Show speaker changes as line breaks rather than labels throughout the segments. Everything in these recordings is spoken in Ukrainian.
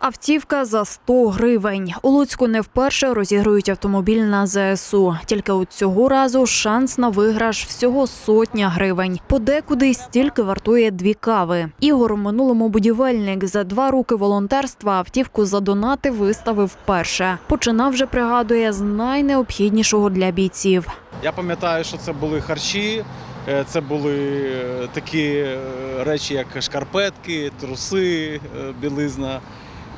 Автівка за 100 гривень. У Луцьку не вперше розігрують автомобіль на ЗСУ. Тільки от цього разу шанс на виграш всього сотня гривень. Подекуди стільки вартує дві кави. Ігор минулому будівельник за два роки волонтерства автівку за донати виставив вперше. Починав вже пригадує з найнеобхіднішого для бійців.
Я пам'ятаю, що це були харчі, е, це були е, такі е, речі, як шкарпетки, труси, білизна.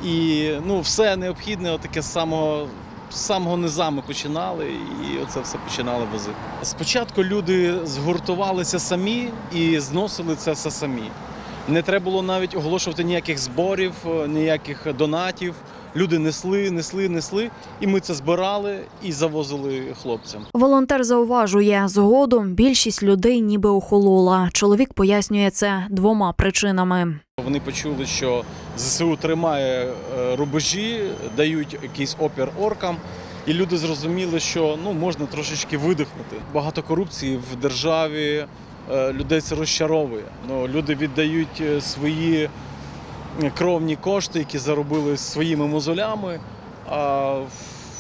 І ну, все необхідне, таке з самого, самого низа ми починали, і оце все починали возити. Спочатку люди згуртувалися самі і зносили це все самі. Не треба було навіть оголошувати ніяких зборів, е, ніяких донатів. Люди несли, несли, несли, і ми це збирали і завозили хлопцям.
Волонтер зауважує, згодом більшість людей ніби охолола. Чоловік пояснює це двома причинами.
Вони почули, що ЗСУ тримає е, рубежі, дають якийсь опір оркам, і люди зрозуміли, що ну можна трошечки видихнути. Багато корупції в державі е, людей це розчаровує. Ну, люди віддають е, свої кровні кошти, які заробили своїми мозолями. А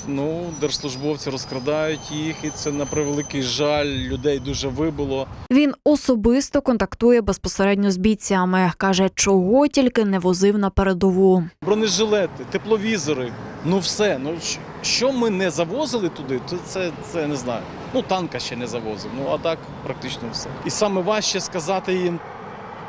ну, держслужбовці розкрадають їх, і це на превеликий жаль людей дуже вибило.
Він особисто контактує безпосередньо з бійцями. каже, чого тільки не возив на передову.
бронежилети, тепловізори. Ну все. Ну що ми не завозили туди, то це, це не знаю. Ну, танка ще не завозив. Ну а так практично все. І саме важче сказати їм,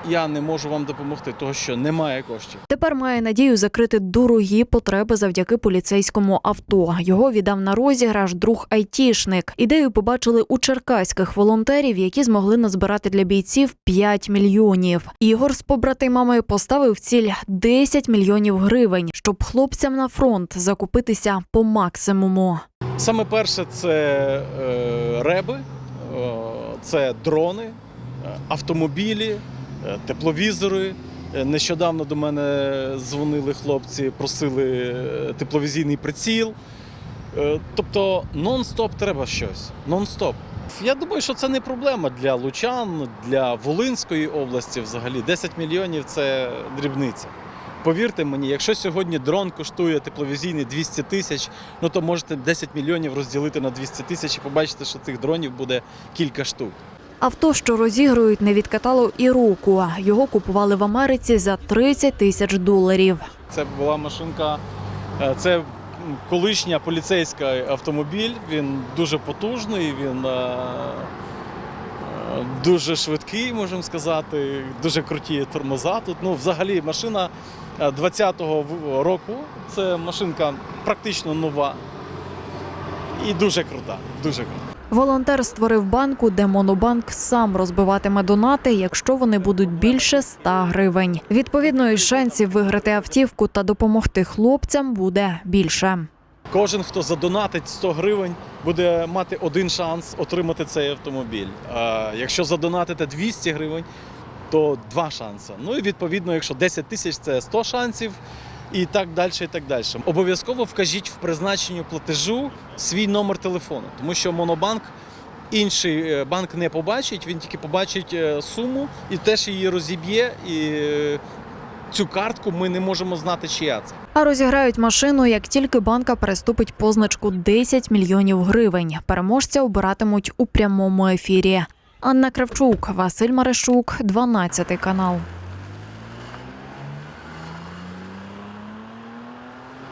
я не можу вам допомогти, того що немає коштів.
Тепер має надію закрити дорогі потреби завдяки поліцейському авто. Його віддав на розіграш друг айтішник. Ідею побачили у черкаських волонтерів, які змогли назбирати для бійців 5 мільйонів. Ігор з побратимами поставив ціль 10 мільйонів гривень, щоб хлопцям на фронт закупитися по максимуму.
Саме перше це е, реби, е, це дрони, е, автомобілі, тепловізори. Е, Нещодавно до мене дзвонили хлопці, просили е, тепловізійний приціл. Е, Тобто нон-стоп треба щось. Нон-стоп. Я думаю, що це не проблема для Лучан, для Волинської області взагалі. 10 мільйонів це дрібниця. Повірте мені, якщо сьогодні дрон коштує тепловізійний 200 тисяч, ну то можете 10 мільйонів розділити на 200 тисяч і побачите, що цих дронів буде кілька штук.
Авто, що розігрують, не відкатало і року. Його купували в Америці за 30 тисяч доларів.
Це була машинка, е, це колишня поліцейська автомобіль. Він дуже потужний, він е, е, дуже швидкий, можемо сказати, дуже круті тормоза. Тут ну, взагалі машина е, 20-го в- року. Це машинка практично нова і дуже крута. Дуже крута.
Волонтер створив банку, де монобанк сам розбиватиме донати, якщо вони будуть більше 100 гривень. Відповідно, і шансів виграти автівку та допомогти хлопцям буде більше.
Кожен, хто задонатить 100 гривень, буде мати один шанс отримати цей автомобіль. А якщо задонатите 200 гривень, то два шанси. Ну і відповідно, якщо 10 тисяч це 100 шансів. І так далі, і так далі. Обов'язково вкажіть в призначенню платежу свій номер телефону, тому що монобанк інший е, банк не побачить, він тільки побачить е, суму і теж її розіб'є. І е, цю картку ми не можемо знати, чия це.
А розіграють машину, як тільки банка переступить позначку 10 мільйонів гривень. Переможця обиратимуть у прямому ефірі. Анна Кравчук, Василь Маришук, 12 канал.